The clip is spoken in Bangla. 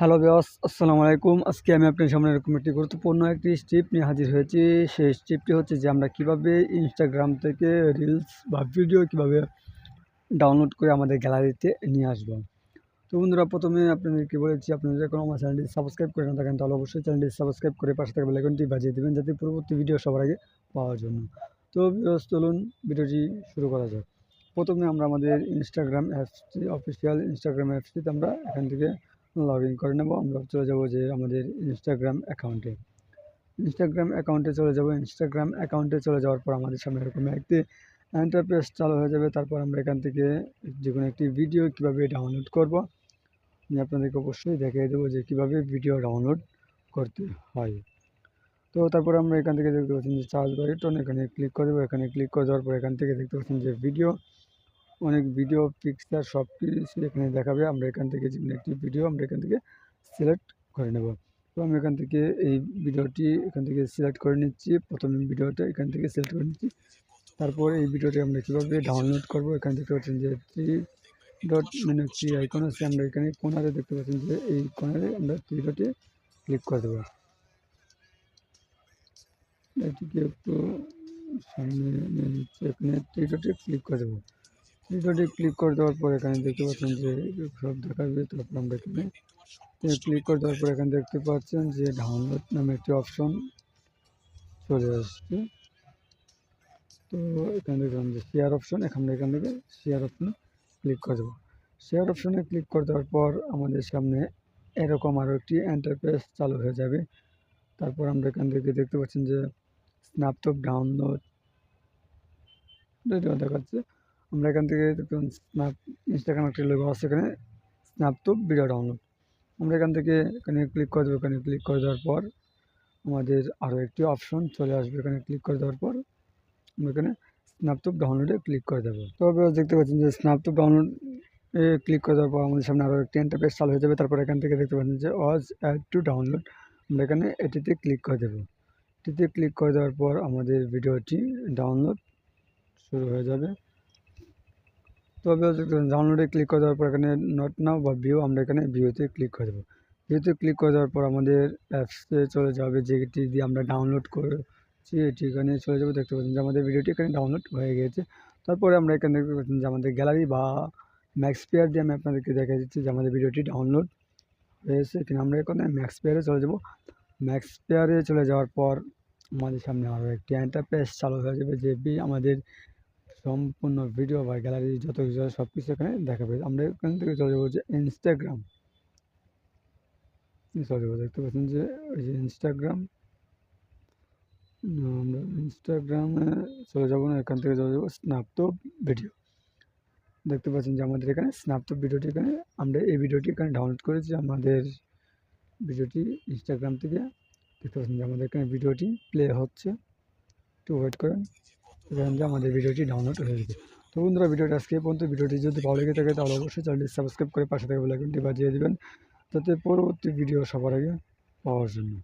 হ্যালো বিয়স আসসালামু আলাইকুম। আজকে আমি আপনার সামনে এরকম একটি গুরুত্বপূর্ণ একটি স্ট্রিপ নিয়ে হাজির হয়েছি। সেই স্ট্রিপটি হচ্ছে যে আমরা কীভাবে ইনস্টাগ্রাম থেকে রিলস বা ভিডিও কীভাবে ডাউনলোড করে আমাদের গ্যালারিতে নিয়ে আসব। তো বন্ধুরা, প্রথমে আপনাদেরকে বলেছি আপনারা যখন আমার চ্যানেলটি সাবস্ক্রাইব করে না থাকেন, তাহলে অবশ্যই চ্যানেলটি সাবস্ক্রাইব করে পাশে থাকা বেলাইকনটি বাজিয়ে দেবেন, যাতে পরবর্তী ভিডিও সবার আগে পাওয়ার জন্য। তো বিয়স চলুন ভিডিওটি শুরু করা যাক। প্রথমে আমরা আমাদের ইনস্টাগ্রাম অ্যাপসটি অফিসিয়াল ইনস্টাগ্রাম অ্যাপসটিতে আমরা এখান থেকে লগ ইন করে নেব। আমরা চলে যাব যে আমাদের ইনস্টাগ্রাম অ্যাকাউন্টে ইনস্টাগ্রাম অ্যাকাউন্টে চলে যাব। ইনস্টাগ্রাম অ্যাকাউন্টে চলে যাওয়ার পর আমাদের সামনে এরকম একটি এন্টারপ্রেস চালু হয়ে যাবে। তারপর আমরা এখান থেকে যে কোনো একটি ভিডিও কীভাবে ডাউনলোড করব, আমি আপনাদেরকে অবশ্যই দেখিয়ে দেবো যে কীভাবে ভিডিও ডাউনলোড করতে হয়। তো তারপর আমরা এখান থেকে দেখতে পাচ্ছেন যে চার্জ বাটন এখানে ক্লিক করে দেবো। এখানে ক্লিক করে দেওয়ার পর এখান থেকে দেখতে পাচ্ছেন যে ভিডিও অনেক ভিডিও পিকচার সব কিছু এখানে দেখাবে। আমরা এখান থেকে যে একটি ভিডিও আমরা এখান থেকে সিলেক্ট করে নেব। তো আমি এখান থেকে এই ভিডিওটি এখান থেকে সিলেক্ট করে নিচ্ছি। প্রথম ভিডিওটা এখান থেকে সিলেক্ট করে নিচ্ছি। তারপর এই ভিডিওটি আমরা কীভাবে ডাউনলোড করব? এখান থেকে পাচ্ছেন যে থ্রি ডট মানে থ্রি আইকন আছে। আমরা এখানে কোনারে দেখতে পাচ্ছেন যে এই কোনারে আমরা থ্রি ডটে ক্লিক করে দেবো। এটিকে একটু সামনে নিয়ে নিচ্ছি। এখানে থ্রি ডটে ক্লিক করে দেবো। ভিডিওটি ক্লিক করে দেওয়ার পর এখানে দেখতে পাচ্ছেন যে সব দেখাবে তারপর আমরা এখানে ক্লিক করে দেওয়ার পর এখানে দেখতে পাচ্ছেন যে ডাউনলোড নামে একটি অপশন চলে আসছে। তো এখানে দেখলাম যে শেয়ার অপশন এখানে এখান থেকে শেয়ার অপশনে ক্লিক করে দেবো। শেয়ার অপশনে ক্লিক করে দেওয়ার পর আমাদের সামনে এরকম আরও একটি এন্টারপ্রেস চালু হয়ে যাবে। তারপর আমরা এখান থেকে দেখতে পাচ্ছেন যে স্ন্যাপটপ ডাউনলোড দেখাচ্ছে। আমরা এখান থেকে স্ন্যাপ ইনস্টাগ্রাম একটা লোগো আছে এখানে স্ন্যাপটপ ভিডিও ডাউনলোড আমরা এখান থেকে এখানে ক্লিক করে দেবো, এখানে ক্লিক করে দেওয়ার পর আমাদের আরও একটি অপশন চলে আসবে এখানে ক্লিক করে দেওয়ার পর। আমরা এখানে স্ন্যাপটপ ডাউনলোডে ক্লিক করে দেবো। তবে দেখতে পাচ্ছেন যে স্ন্যাপটপ ডাউনলোড এ ক্লিক করে দেওয়ার পর আমাদের সামনে আরও একটি এন্টারপ্রেস চালু হয়ে যাবে। তারপর এখান থেকে দেখতে পাচ্ছেন যে ওয়াজ অ্যাড টু ডাউনলোড আমরা এখানে এটিতে ক্লিক করে দেবো। এটিতে ক্লিক করে দেওয়ার পর আমাদের ভিডিওটি ডাউনলোড শুরু হয়ে যাবে। তবে ডাউনলোডে ক্লিক করে দেওয়ার পর এখানে নট নাও বা ভিউ আমরা এখানে ভিউতে ক্লিক করে দেবো। ভিউতে ক্লিক করে দেওয়ার পর আমাদের অ্যাপসে চলে যাবে, যেটি দিয়ে আমরা ডাউনলোড করেছি, এটি এখানে চলে যাবে। দেখতে পাচ্ছেন যে আমাদের ভিডিওটি এখানে ডাউনলোড হয়ে গিয়েছে তারপরে আমরা এখানে দেখতে পাচ্ছেন যে আমাদের গ্যালারি বা ম্যাক্স পেয়ার দিয়ে আমি আপনাদেরকে দেখা দিচ্ছি যে আমাদের ভিডিওটি ডাউনলোড হয়েছে কিনা। আমরা এখানে ম্যাক্স পেয়ারে চলে যাব। ম্যাক্স পেয়ারে চলে যাওয়ার পর আমাদের সামনে আরও একটি এন্টারপ্রাইজ চালু হয়ে যাবে যে আমাদের সম্পূর্ণ ভিডিও বা গ্যালারি যত কিছু সব কিছু এখানে দেখা দেখাবে আমরা এখান থেকে চলে যাব যে ইনস্টাগ্রাম চলে যাব, দেখতে পাচ্ছেন যে ওই যে ইনস্টাগ্রাম আমরা ইনস্টাগ্রামে চলে যাব না, এখান থেকে চলে যাব স্ন্যাপটপ ভিডিও দেখতে পাচ্ছেন যে আমাদের এখানে স্ন্যাপটপ ভিডিওটি এখানে, আমরা এই ভিডিওটি এখানে ডাউনলোড করেছি আমাদের ভিডিওটি ইনস্টাগ্রাম থেকে। দেখতে পাচ্ছেন যে আমাদের এখানে ভিডিওটি প্লে হচ্ছে। একটু ওয়েট করেন। এখান আমাদের ভিডিওটি ডাউনলোড হয়ে যাবে তো বন্ধুরা, ভিডিওটা আজকে পর্যন্ত, ভিডিওটি যদি ভালো লেগে থাকে তাহলে অবশ্যই চ্যানেলটি সাবস্ক্রাইব করে পাশে থেকে বেলাইকনটি বাজিয়ে দেবেন। যাতে পরবর্তী ভিডিও সবার আগে পাওয়ার জন্য।